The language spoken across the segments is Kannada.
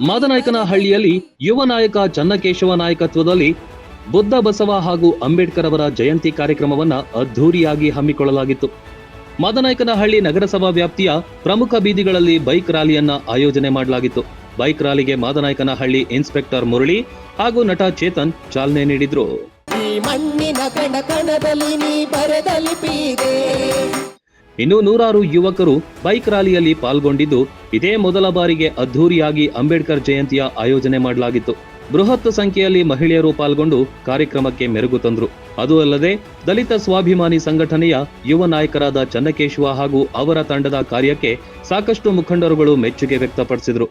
ಮಾದನಾಯಕನ ಹಳ್ಳಿಯಲ್ಲಿ ಯುವ ನಾಯಕ ಚನ್ನಕೇಶವ ನಾಯಕತ್ವದಲ್ಲಿ ಬುದ್ಧ ಬಸವ ಹಾಗೂ ಅಂಬೇಡ್ಕರ್ ಅವರ ಜಯಂತಿ ಕಾರ್ಯಕ್ರಮವನ್ನು ಅದ್ಧೂರಿಯಾಗಿ ಹಮ್ಮಿಕೊಳ್ಳಲಾಗಿತ್ತು. ಮಾದನಾಯಕನಹಳ್ಳಿ ನಗರಸಭಾ ವ್ಯಾಪ್ತಿಯ ಪ್ರಮುಖ ಬೀದಿಗಳಲ್ಲಿ ಬೈಕ್ ರ್ಯಾಲಿಯನ್ನ ಆಯೋಜನೆ ಮಾಡಲಾಗಿತ್ತು. ಬೈಕ್ ರ್ಯಾಲಿಗೆ ಮಾದನಾಯಕನಹಳ್ಳಿ ಇನ್ಸ್ಪೆಕ್ಟರ್ ಮುರಳಿ ಹಾಗೂ ನಟ ಚೇತನ್ ಚಾಲನೆ ನೀಡಿದ್ರು. ಮಣ್ಣಿನ ಕಣ ಕಣದಲ್ಲಿ ನೀ ಬರೆದ ಲಿಪಿದೆ ಇನ್ನು ನೂರಾರು ಯುವಕರು ಬೈಕ್ ರ್ಯಾಲಿಯಲ್ಲಿ ಪಾಲ್ಗೊಂಡಿದ್ದು ಇದೇ ಮೊದಲ ಬಾರಿಗೆ ಅದ್ಧೂರಿಯಾಗಿ ಅಂಬೇಡ್ಕರ್ ಜಯಂತಿಯ ಆಯೋಜನೆ ಮಾಡಲಾಗಿತ್ತು. ಬೃಹತ್ ಸಂಖ್ಯೆಯಲ್ಲಿ ಮಹಿಳೆಯರು ಪಾಲ್ಗೊಂಡು ಕಾರ್ಯಕ್ರಮಕ್ಕೆ ಮೆರುಗು ತಂದ್ರು. ಅದೂ ಅಲ್ಲದೆ ದಲಿತ ಸ್ವಾಭಿಮಾನಿ ಸಂಘಟನೆಯ ಯುವ ನಾಯಕರಾದ ಚನ್ನಕೇಶವ ಹಾಗೂ ಅವರ ತಂಡದ ಕಾರ್ಯಕ್ಕೆ ಸಾಕಷ್ಟು ಮುಖಂಡರುಗಳು ಮೆಚ್ಚುಗೆ ವ್ಯಕ್ತಪಡಿಸಿದ್ರು.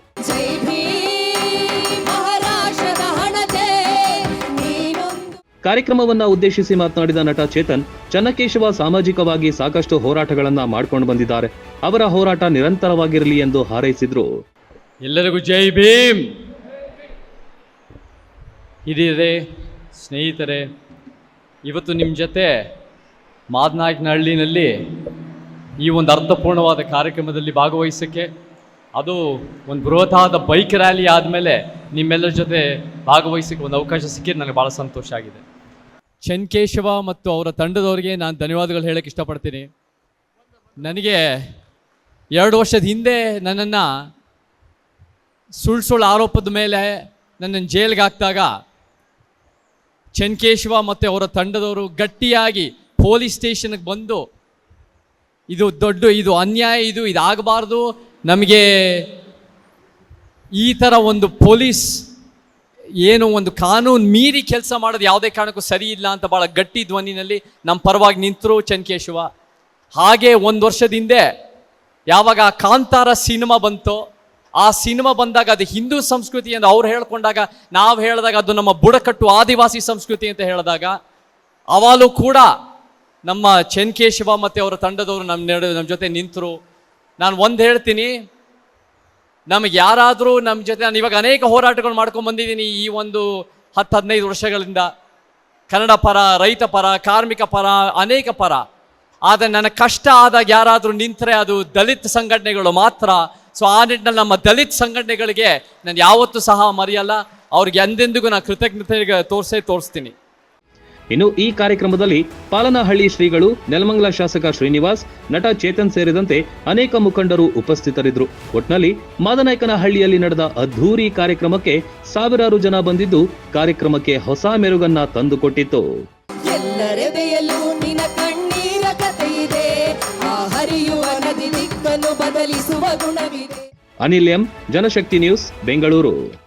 ಕಾರ್ಯಕ್ರಮವನ್ನ ಉದ್ದೇಶಿಸಿ ಮಾತನಾಡಿದ ನಟ ಚೇತನ್, ಚನ್ನಕೇಶವ ಸಾಮಾಜಿಕವಾಗಿ ಸಾಕಷ್ಟು ಹೋರಾಟಗಳನ್ನ ಮಾಡ್ಕೊಂಡು ಬಂದಿದ್ದಾರೆ. ಅವರ ಹೋರಾಟ ನಿರಂತರವಾಗಿರಲಿ ಎಂದು ಹಾರೈಸಿದ್ರು. ಎಲ್ಲರಿಗೂ ಜೈ ಭೀಮ್! ಹಿರಿಯರೇ, ಸ್ನೇಹಿತರೆ, ಇವತ್ತು ನಿಮ್ಮ ಜೊತೆ ಮಾದನಾಯಕನಹಳ್ಳಿನಲ್ಲಿ ಈ ಒಂದು ಅರ್ಥಪೂರ್ಣವಾದ ಕಾರ್ಯಕ್ರಮದಲ್ಲಿ ಭಾಗವಹಿಸೋಕ್ಕೆ, ಅದು ಒಂದು ಬೃಹತ್ತಾದ ಬೈಕ್ ರ್ಯಾಲಿ ಆದಮೇಲೆ ನಿಮ್ಮೆಲ್ಲರ ಜೊತೆ ಭಾಗವಹಿಸೋಕ್ಕೆ ಒಂದು ಅವಕಾಶ ಸಿಕ್ಕಿದ್ದು ನನಗೆ ಭಾಳ ಸಂತೋಷ ಆಗಿದೆ. ಚೆನ್ಕೇಶವ ಮತ್ತು ಅವರ ತಂಡದವರಿಗೆ ನಾನು ಧನ್ಯವಾದಗಳು ಹೇಳಕ್ಕೆ ಇಷ್ಟಪಡ್ತೀನಿ. ನನಗೆ ಎರಡು ವರ್ಷದ ಹಿಂದೆ ನನ್ನನ್ನು ಸುಳ್ಳು ಸುಳ್ಳು ಆರೋಪದ ಮೇಲೆ ನನ್ನನ್ನು ಜೈಲ್ಗೆ ಹಾಕಿದಾಗ ಚನ್ಕೇಶವ ಮತ್ತು ಅವರ ತಂಡದವರು ಗಟ್ಟಿಯಾಗಿ ಪೊಲೀಸ್ ಸ್ಟೇಷನ್ಗೆ ಬಂದು, ಇದು ದೊಡ್ಡ, ಇದು ಅನ್ಯಾಯ, ಇದು ಇದಾಗಬಾರ್ದು, ನಮಗೆ ಈ ಥರ ಒಂದು ಪೊಲೀಸ್ ಏನು ಒಂದು ಕಾನೂನು ಮೀರಿ ಕೆಲಸ ಮಾಡೋದು ಯಾವುದೇ ಕಾರಣಕ್ಕೂ ಸರಿ ಇಲ್ಲ ಅಂತ ಭಾಳ ಗಟ್ಟಿ ಧ್ವನಿನಲ್ಲಿ ನಮ್ಮ ಪರವಾಗಿ ನಿಂತರು ಚನ್ಕೇಶವ. ಹಾಗೆ ಒಂದು ವರ್ಷದ ಹಿಂದೆ ಯಾವಾಗ ಆ ಕಾಂತಾರ ಸಿನಿಮಾ ಬಂತೋ, ಆ ಸಿನಿಮಾ ಬಂದಾಗ ಅದು ಹಿಂದೂ ಸಂಸ್ಕೃತಿ ಎಂದು ಅವ್ರು ಹೇಳ್ಕೊಂಡಾಗ, ನಾವು ಹೇಳಿದಾಗ ಅದು ನಮ್ಮ ಬುಡಕಟ್ಟು ಆದಿವಾಸಿ ಸಂಸ್ಕೃತಿ ಅಂತ ಹೇಳಿದಾಗ, ಅವಾಗಲೂ ಕೂಡ ನಮ್ಮ ಚೆನ್ಕೇಶವ ಮತ್ತು ಅವರ ತಂಡದವರು ನಮ್ಮ ನಮ್ಮ ಜೊತೆ ನಿಂತರು. ನಾನು ಒಂದು ಹೇಳ್ತೀನಿ ನಮಗೆ ಯಾರಾದರೂ ನಮ್ಮ ಜೊತೆ ನಾನು ಇವಾಗ ಅನೇಕ ಹೋರಾಟಗಳು ಮಾಡ್ಕೊಂಡು ಬಂದಿದ್ದೀನಿ ಈ ಒಂದು ಹತ್ತು ಹದಿನೈದು ವರ್ಷಗಳಿಂದ. ಕನ್ನಡ ಪರ, ರೈತ ಪರ, ಕಾರ್ಮಿಕ ಪರ, ಅನೇಕ ಪರ. ಆದರೆ ನನ್ನ ಕಷ್ಟ ಆದಾಗ ಯಾರಾದರೂ ನಿಂತರೆ ಅದು ದಲಿತ ಸಂಘಟನೆಗಳು ಮಾತ್ರ. ಸೊ ಆ ನಿಟ್ಟಿನಲ್ಲಿ ನಮ್ಮ ದಲಿತ ಸಂಘಟನೆಗಳಿಗೆ ನಾನು ಯಾವತ್ತೂ ಸಹ ಮರೆಯಲ್ಲ. ಅವ್ರಿಗೆ ಎಂದೆಂದಿಗೂ ನಾನು ಕೃತಜ್ಞತೆ ತೋರಿಸೇ ತೋರಿಸ್ತೀನಿ. ಇನ್ನು ಈ ಕಾರ್ಯಕ್ರಮದಲ್ಲಿ ಪಾಲನಹಳ್ಳಿ ಶ್ರೀಗಳು ನೆಲಮಂಗಲ ಶಾಸಕ ಶ್ರೀನಿವಾಸ್ ನಟ ಚೇತನ್ ಸೇರಿದಂತೆ ಅನೇಕ ಮುಖಂಡರು ಉಪಸ್ಥಿತರಿದ್ದರು. ಒಟ್ನಲ್ಲಿ ಮಾದನಾಯಕನಹಳ್ಳಿಯಲ್ಲಿ ನಡೆದ ಅದ್ಧೂರಿ ಕಾರ್ಯಕ್ರಮಕ್ಕೆ ಸಾವಿರಾರು ಜನ ಬಂದಿದ್ದು ಕಾರ್ಯಕ್ರಮಕ್ಕೆ ಹೊಸ ಮೆರುಗನ್ನ ತಂದುಕೊಟ್ಟಿತ್ತು. Anil M Janashakti news Bengaluru.